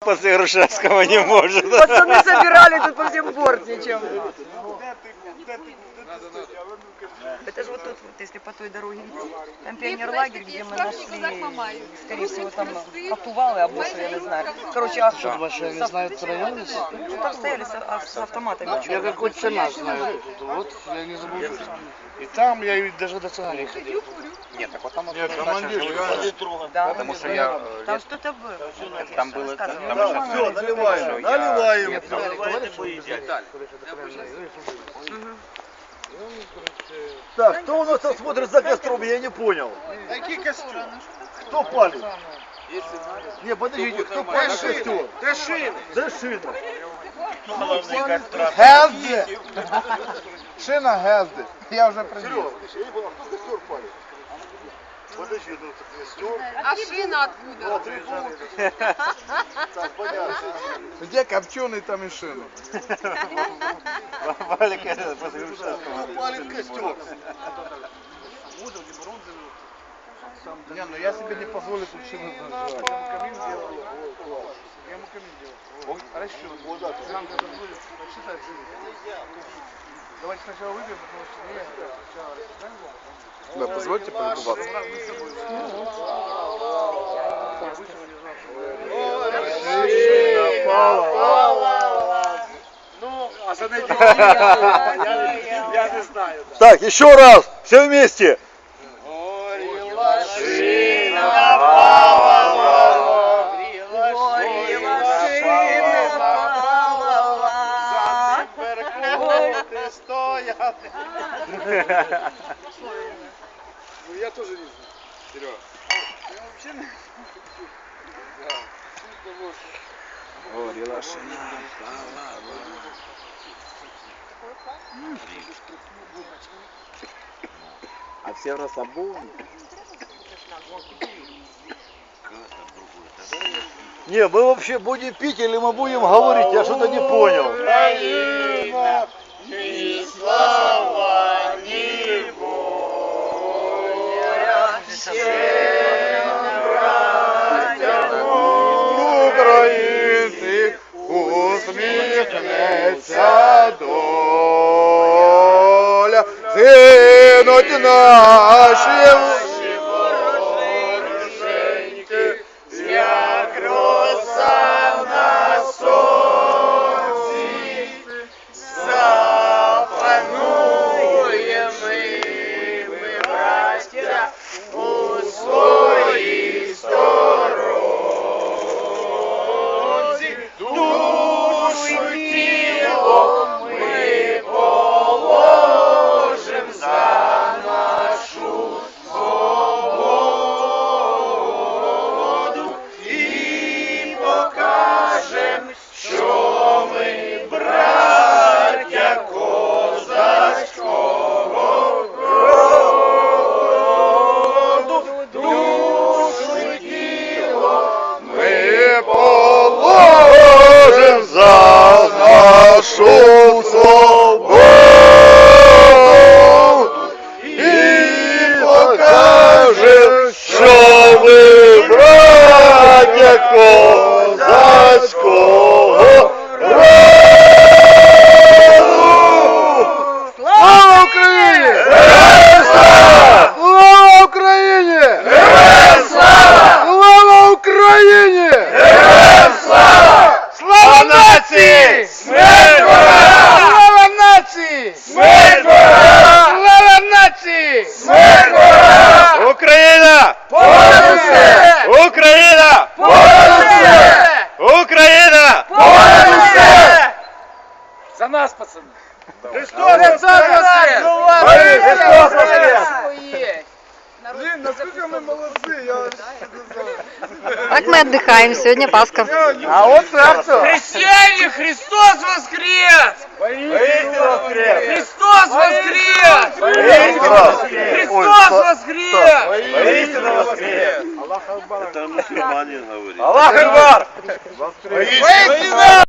После Грушевского не может. Пацаны собирали тут по всем бортничам. Это же вот тут, вот, если по той дороге идти, там пионерлагерь, где мы нашли, скорее всего, там отувалы, обосы, я не знаю. Короче, а Что, я не знаю этот район? если? Ну, там стояли с, а- с автоматами. Я какой цена знаю. Вот, я не забуду. И там я и даже до цена не ходил. Нет, так вот там Нет, командир, Да. Потому что я э, Там что-то было. там было, там еще Все, наливаем, наливаем. Нет, там Так, кто у нас там смотрит за костром, я не понял. Какие костюмы? Кто палит? Не, подождите, кто палит костер? Дашины. За шину. Гезди. Шина Гезди. Я вже привіз. Серега, я не понял, кто костер палит? Подожди, ну это костер. А шина откуда? А, три полки. Так, понятно. Де копчений, там і шина. Валик. Кто палит костер? Не, ну я себе не позволю тут шину ему камин делал. Я ему камин делал. Ой, Хорошо. Вот так. Нам надо будет посчитать жизнь. Давайте сначала выпьем, потому что я сначала рассчитаем. Да, позвольте полюбоваться. Так, еще раз, все вместе. Ну я тоже не знаю. Серега. Я вообще не... Горела шина. А все в расслабоне. Не, мы вообще будем пить или мы будем говорить, я что-то не понял Українці усміхнеться доля, зинуть наші нашу свободу пацани! Христос воскрес! Христос воскрес! Блин, насколько мы молодцы, я Так мы отдыхаем. Сегодня Пасха. А вот сердце! Христиане, Христос воскрес! Воистину воскрес! Христос воскрес! Воистину воскрес! Христос воскрес! Воистину воскрес! Это мусульманин говорит. Аллах Акбар! Воистину!